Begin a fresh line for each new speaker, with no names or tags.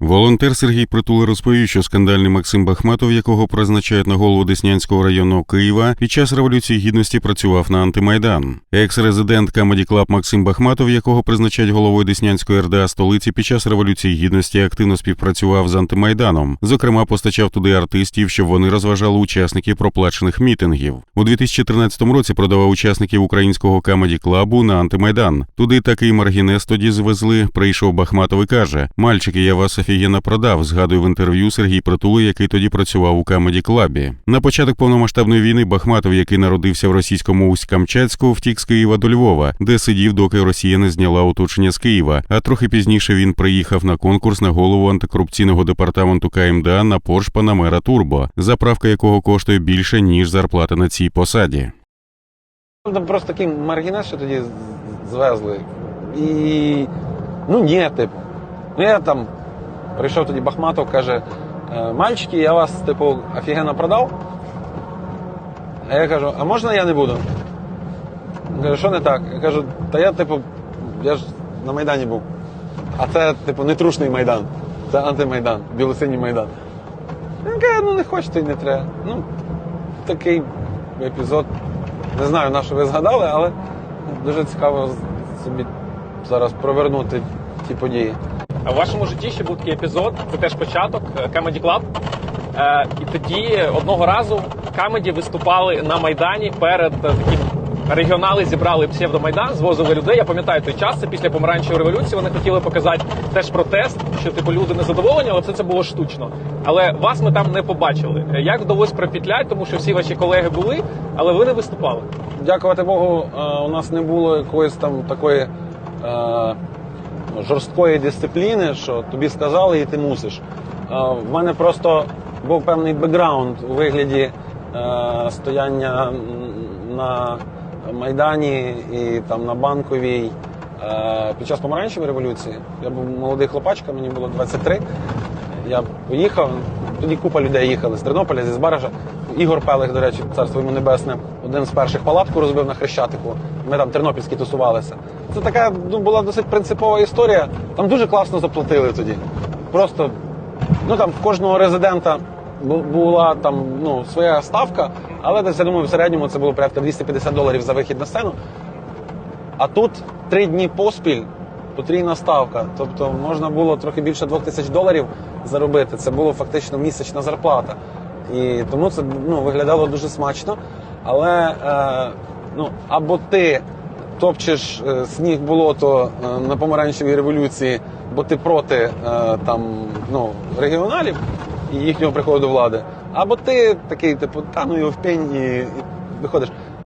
Волонтер Сергій Притула розповів, що скандальний Максим Бахматов, якого призначають на голову Деснянського району Києва, під час революції гідності працював на антимайдан. Екс-резидент Comedy Club Максим Бахматов, якого призначають головою Деснянської РДА столиці, під час революції гідності активно співпрацював з антимайданом. Зокрема, постачав туди артистів, щоб вони розважали учасників проплачених мітингів. У 2013 році продавав учасників українського Comedy Club на антимайдан. Туди такий маргінес тоді звезли. Прийшов Бахматов і каже: Мальчики, я вас офігенно продав. Згадує в інтерв'ю Сергій Притули, який тоді працював у Comedy Club. На початок повномасштабної війни Бахматов, який народився в російському Усть-Камчатську, втік з Києва до Львова, де сидів, доки Росія не зняла оточення з Києва. А трохи пізніше він приїхав на конкурс на голову антикорупційного департаменту КМДА на Порш Панамера Турбо, заправка якого коштує більше ніж зарплата на цій посаді.
Там просто такий маргінес, що тоді звезли. І ну ні, типу. Ну я там прийшов тоді Бахматов, каже, «Е, мальчики, я вас, типу, офігенно продав. А я кажу, а можна я не буду? Він каже, що не так? Я кажу, та я, типу, я ж на Майдані був. А це, типу, не трушний майдан. Це антимайдан, білосиній майдан. Він каже, ну не хочете і не треба. Ну, такий епізод. Не знаю, на що ви згадали, але дуже цікаво собі зараз провернути ті події.
В вашому житті ще був такий епізод, це теж початок е, Comedy Club. Е, і тоді одного разу Comedy виступали на Майдані перед е, таким. Регіонали зібрали псевдомайдан, звозили людей. Я пам'ятаю той час. Це після помаранчевої революції. Вони хотіли показати теж протест, що типу люди не задоволені, але все це було штучно. Але вас ми там не побачили. Як вдалося пропетляти, тому що всі ваші колеги були, але ви не виступали.
Дякувати Богу, у нас не було якоїсь там такої жорсткої дисципліни, що тобі сказали і ти мусиш. Е, в мене просто був певний бекграунд у вигляді е, стояння на Майдані і там на Банковій е, під час помаранчевої революції. Я був молодий хлопачка, мені було 23. Я поїхав, тоді купа людей їхали з Тернополя, зі Збаража. Ігор Пелих, до речі, царство йому небесне, один з перших палатку розбив на Хрещатику. Ми там тернопільські тусувалися. Це така ну, була досить принципова історія. Там дуже класно заплатили тоді. Просто ну там в кожного резидента була там ну, своя ставка, але десь я думаю, в середньому це було порядка 250 доларів за вихід на сцену. А тут три дні поспіль потрійна ставка. Тобто можна було трохи більше двох тисяч доларів заробити. Це було фактично місячна зарплата. І тому це ну, виглядало дуже смачно. Але е, ну, або ти топчеш е, сніг болото е, на помаранчевій революції, бо ти проти е, там, ну, регіоналів і їхнього приходу до влади, або ти такий, типу, та ну його в пень і, і виходиш.